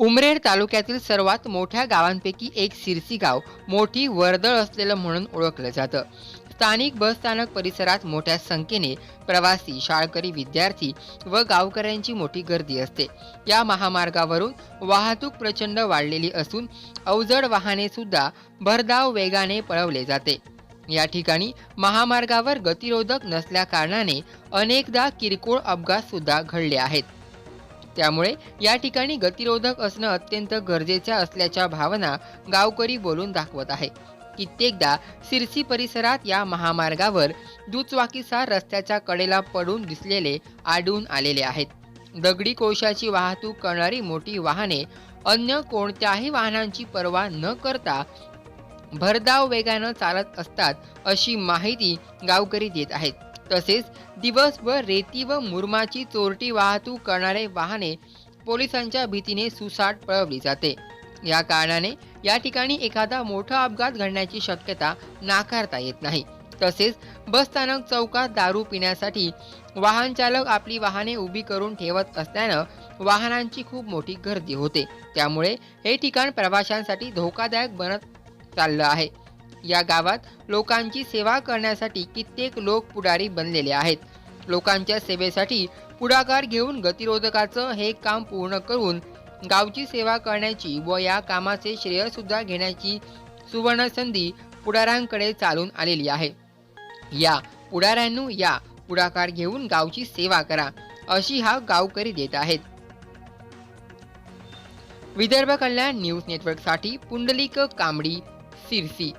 उमरेड तालुक्यातील सर्वात मोठ्या गावांपैकी एक सिरसी गाव मोठी वर्दळ असलेलं म्हणून ओळखलं जातं. स्थानिक बसस्थानक परिसरात मोठ्या संख्येने प्रवासी शाळकरी विद्यार्थी व गावकऱ्यांची मोठी गर्दी असते. या महामार्गावरून वाहतूक प्रचंड वाढलेली असून अवजड वाहने सुद्धा भरधाव वेगाने पळवले जाते. या ठिकाणी महामार्गावर गतिरोधक नसल्या कारणाने अनेकदा किरकोळ अपघात सुद्धा घडले आहेत. त्यामुळे या ठिकाणी गतिरोधक असणं अत्यंत गरजेचं असल्याच्या भावना गावकरी बोलून दाखवत आहे कित्येकदा सिरसी परिसरात या महामार्गावर दुचाकीसार रस्त्याच्या कडेला पडून दिसलेले आढळून आलेले आहेत. दगडी कोळशाची वाहतूक करणारी मोठी वाहने अन्य कोणत्याही वाहनांची पर्वा न करता भरधाव वेगानं चालत असतात अशी माहिती गावकरी देत आहेत. तसेच दिवसभर रेती व मुरमाची चोरटी वाहतूक करणारे वाहने पोलिसांच्या भीतीने सुसाट पळवली जाते. या कारणाने या ठिकाणी एखादा मोठा अपघात घडण्याची शक्यता नाकारता येत नाही. तसेच बसस्थानक चौकात दारू पिण्यासाठी वाहन चालक आपली वाहने उभी करून ठेवत असल्यानं वाहनांची खूप मोठी गर्दी होते. त्यामुळे हे ठिकाण प्रवाशांसाठी धोकादायक बनत चाललं आहे. या गावात लोकांची सेवा करण्यासाठी कित्येक लोक पुढारी बनलेले आहेत. लोकांच्या सेवेसाठी पुढाकार घेऊन गतिरोधकाचं हे काम पूर्ण करून गावची सेवा करण्याची व या कामाचे श्रेय सुद्धा घेण्याची सुवर्ण संधी पुढाऱ्यांकडे चालून आलेली आहे. या पुढाऱ्यांनो या पुढाकार घेऊन गावची सेवा करा अशी हा गावकरी देत आहेत. विदर्भ कल्याण न्यूज नेटवर्कसाठी पुंडलिक कांबडी सिरसी.